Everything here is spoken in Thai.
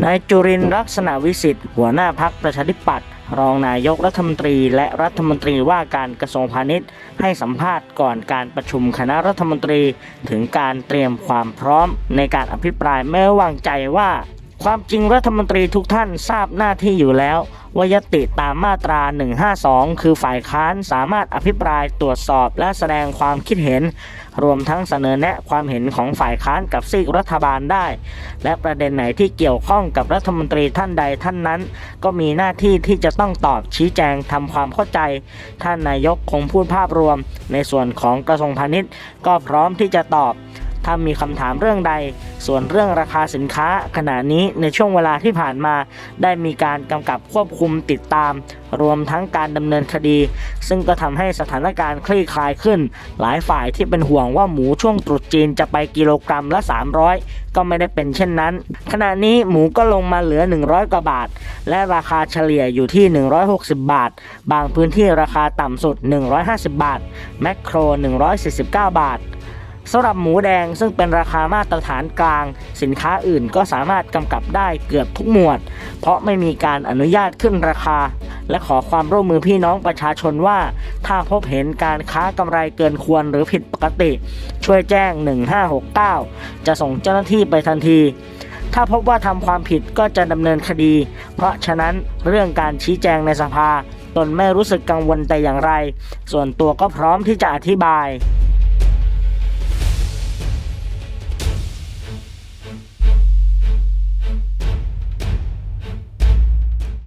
นายจุรินร์ลักษณะวิสิทธิ์หัวหน้าพักประชาธิปัตย์รองนายกรัฐมนตรี และรัฐมนตรีว่าการกระทรวงพาณิชย์ ให้สัมภาษณ์ก่อนการประชุมคณะรัฐมนตรี ถึงการเตรียมความพร้อมในการอภิปรายไม่วางใจว่า ความจริงรัฐมนตรีทุกท่านทราบหน้าที่อยู่แล้วว่ายติตามมาตรา 152 คือฝ่ายค้านสามารถอภิปรายตรวจสอบและแสดงความคิดเห็น รวมทั้งเสนอแนะความเห็นของฝ่ายค้านกับซีกรัฐบาลได้ และประเด็นไหนที่เกี่ยวข้องกับรัฐมนตรีท่านใดท่านนั้น ก็มีหน้าที่ที่จะต้องตอบชี้แจงทำความเข้าใจ ท่านนายกคงพูดภาพรวม ในส่วนของกระทรวงพาณิชย์ ก็พร้อมที่จะตอบ ถ้ามีคำถามเรื่องใด ส่วนเรื่องราคาสินค้า ขณะนี้ในช่วงเวลาที่ผ่านมา ได้มีการกำกับควบคุมติดตาม รวมทั้งการดำเนินคดี ซึ่งก็ทำให้สถานการณ์คลี่คลายขึ้น หลายฝ่ายที่เป็นห่วงว่าหมูช่วงตรุษจีนจะไปกิโลกรัมละ 300 ก็ไม่ได้เป็นเช่นนั้น ขณะนี้หมูก็ลงมาเหลือ 100 กว่าบาท และราคาเฉลี่ยอยู่ที่ 160 บาท บางพื้นที่ราคาต่ำสุด 150 บาท แมคโคร 149 บาท สำหรับหมูแดงซึ่งเป็นราคามาตรฐานกลาง สินค้าอื่นก็สามารถกำกับได้เกือบทุกหมวด เพราะไม่มีการอนุญาตขึ้นราคา และขอความร่วมมือพี่น้องประชาชนว่า ถ้าพบเห็นการค้ากำไรเกินควรหรือผิดปกติ ช่วยแจ้ง 1569 จะส่งเจ้าหน้าที่ไปทันทีถ้าพบว่าทำความผิดก็จะดำเนินคดี เพราะฉะนั้นเรื่องการชี้แจงในสภา ตนไม่รู้สึกกังวลแต่อย่างไร ส่วนตัวก็พร้อมที่จะอธิบาย